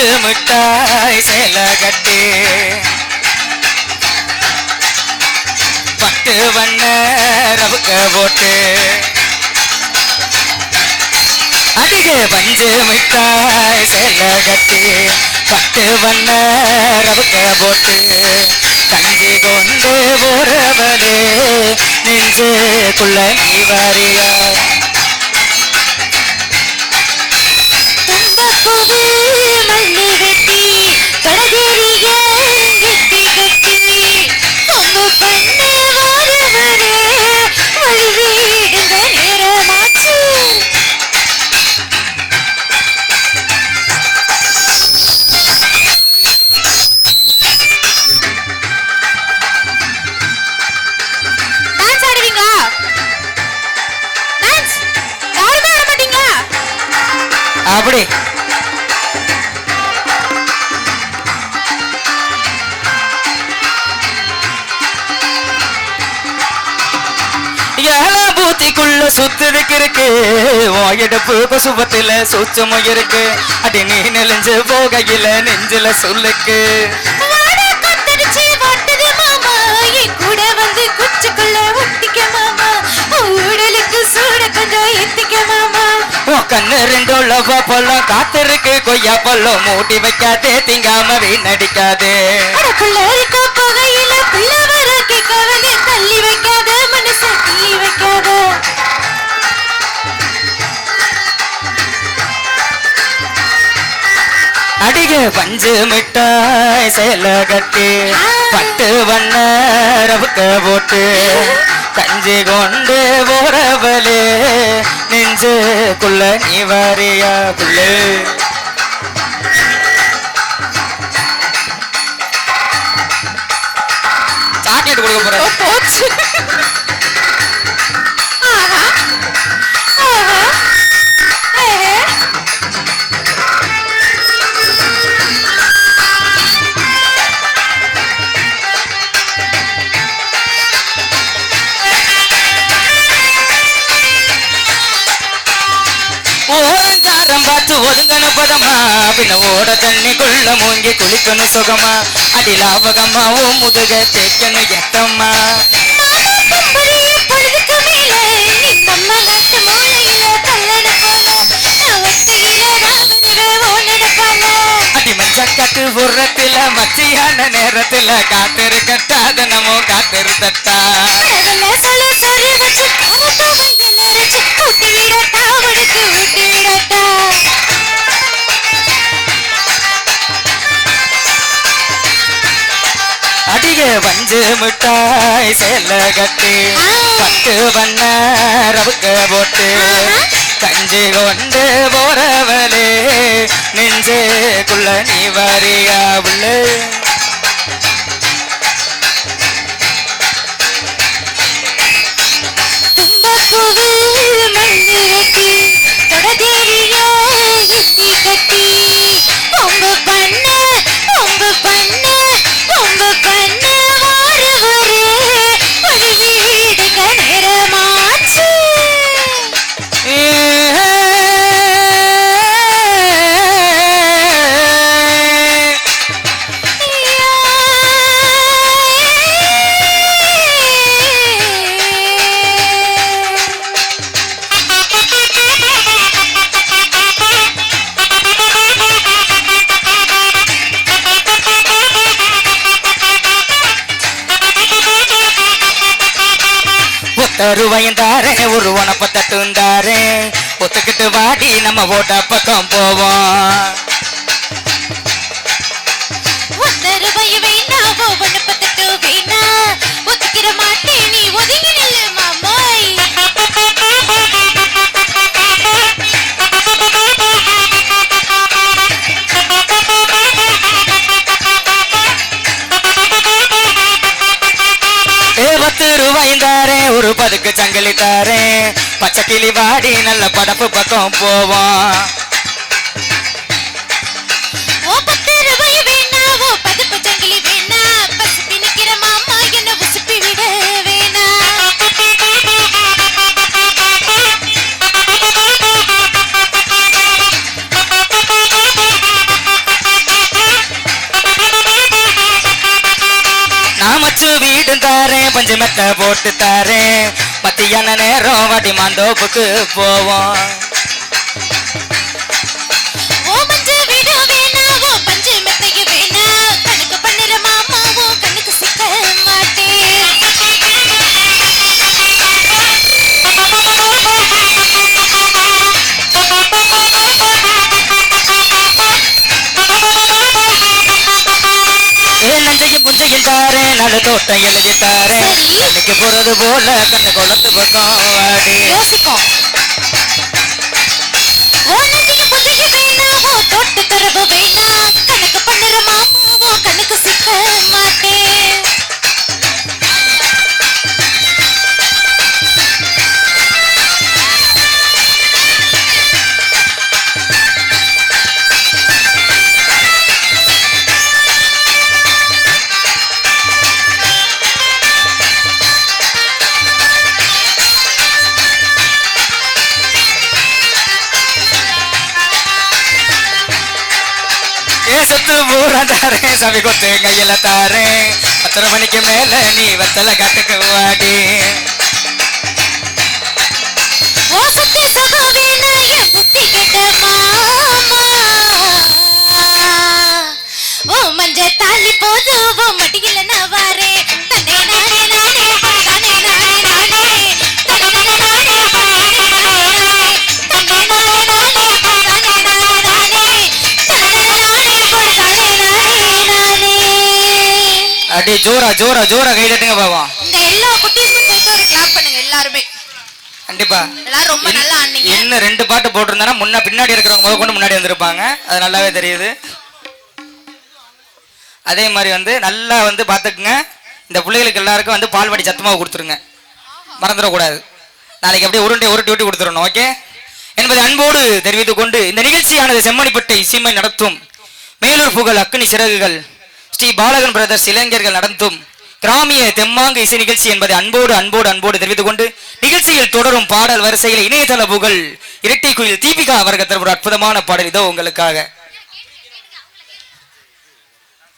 பஞ்சு மிட்டாய் சேல கட்டி பட்டு வண்ண ரவுக்க போட்டு அதிக பஞ்சு மிட்டாய் சேல கட்டி பட்டு வண்ண ரவுக்க போட்டு கஞ்சி கொண்டு போறவரே நெஞ்சு குள்ள நீ வாரியா? அப்படி. ஏழா பூத்திக்குள்ள சுத்துறதுக்கு இருக்கு. வாயடப்பு பசுபத்துல சூச்சமும் இருக்கு. அடி நீ நெலிஞ்சு போகையில நெஞ்சில சொல்லுக்கு. கண்ணு ரெண்டோள்ள பழம் காத்திருக்கு கொய்யா பழம் மூடி வைக்காதே திங்காம வீணடிக்காதே வைக்காத மனச தள்ளி வைக்காத. அடிக பஞ்சு மிட்டாய் சேல கட்டி பட்டு வண்ண ரவுக்க போட்டு கஞ்சி கொண்டு போறவளே. நெஞ்சுக்குள்ள நீ வாரியா புள்ளு சாக்லேட் கொடுக்க போறேன். காத்து பார்த்து ஒதுங்கன பதமா பின்ன ஓட தண்ணிக்குள்ள மூங்கி குளிக்கணும் சுகமா. அடி லாபகமா ஓ முதுக தேய்க்கணும் எட்டம்மா பம்பரிய உரத்தில மத்தியான நேரத்துல காத்திருக்கட்டா தினமும் காத்திருத்தட்டா. கடவுள சொல்ல சொறி வச்சு வஞ்சு மிட்டாய் சேல கட்டி பட்டு வண்ண ரவுக்க போட்டு கஞ்சி கொண்டு போறவளே நெஞ்சேக்குள்ள நீ வாரியா உள்ளே. இருந்தாரு ஒத்துக்கிட்டு வாடி நம்ம ஓட்ட பக்கம் போவோம். ஒத்த ரூபாய் வேணா வேணா. ஒத்துக்கிற மாட்டேன். அதுக்கு ஒரு சங்கிலி பச்சை கிளி வாடி நல்ல படப்பு பக்கம் போவோம் பஞ்சு மெத்த போட்டு தரேன். பத்தியான நேரம் வாடி மாந்தோப்புக்கு போவோம். தாரேன் நல்ல தோட்டம் எழுதி தாரேன் சரி. கண்ணுக்கு போறது போல கண்ணு குளத்து பக்கம் வாடி. யோசிக்கும் சொத்து பூரா தாரேன் சவி கொத்து கையில தாரேன் பத்தரை மணிக்கு மேல நீ வத்தல காட்டுக்கு வாடி ஓ மஞ்ச தாலி போது ஓ மடியில நான் வாரேன் அடி ஜோரா ஜோரா ஜோரா கை தட்டுங்க பாவம். இந்த எல்லா குட்டீஸும் சேர்த்து ஒரு கிளாப் பண்ணுங்க எல்லாருமே. கண்டிப்பா. எல்லாரும் ரொம்ப நல்லா ஆனீங்க இன்னும் ரெண்டு பாட்டு போட்டிருந்தானா முன்ன பின்னாடி இருக்கிறவங்க முத கொண்டு முன்னாடி வந்திருப்பாங்க. அது நல்லாவே தெரியுது. அதே மாதிரி வந்து நல்லா வந்து பார்த்துக்குங்க. இந்த பிள்ளைகளுக்கு எல்லாருக்கும் வந்து பால்வாடி சத்தமாக கொடுத்துருங்க. மறந்துடக்கூடாது. நாளைக்கு அப்படியே உருண்டை உருட்டி உருட்டி கொடுத்துடணும் ஓகே என்பதை அன்போடு தெரிவித்துக் கொண்டு இந்த நிகழ்ச்சியானது செம்மணிப்பட்டை இசைமை நடத்தும். மேலூர் புகழ் அக்னி சிறகுகள். ஸ்ரீ பாலகன் பிரதர்ஸ் இளைஞர்கள் நடத்தும் கிராமிய தெம்மாங்கு இசை நிகழ்ச்சி என்பதை அன்போடு அன்போடு அன்போடு தெரிவித்துக் கொண்டு நிகழ்ச்சியில் தொடரும் பாடல் வரிசையில் இணையதள புகழ் இரட்டை குயில் தீபிகா அவர்கள் தரும் ஒரு அற்புதமான பாடல் இதோ உங்களுக்காக.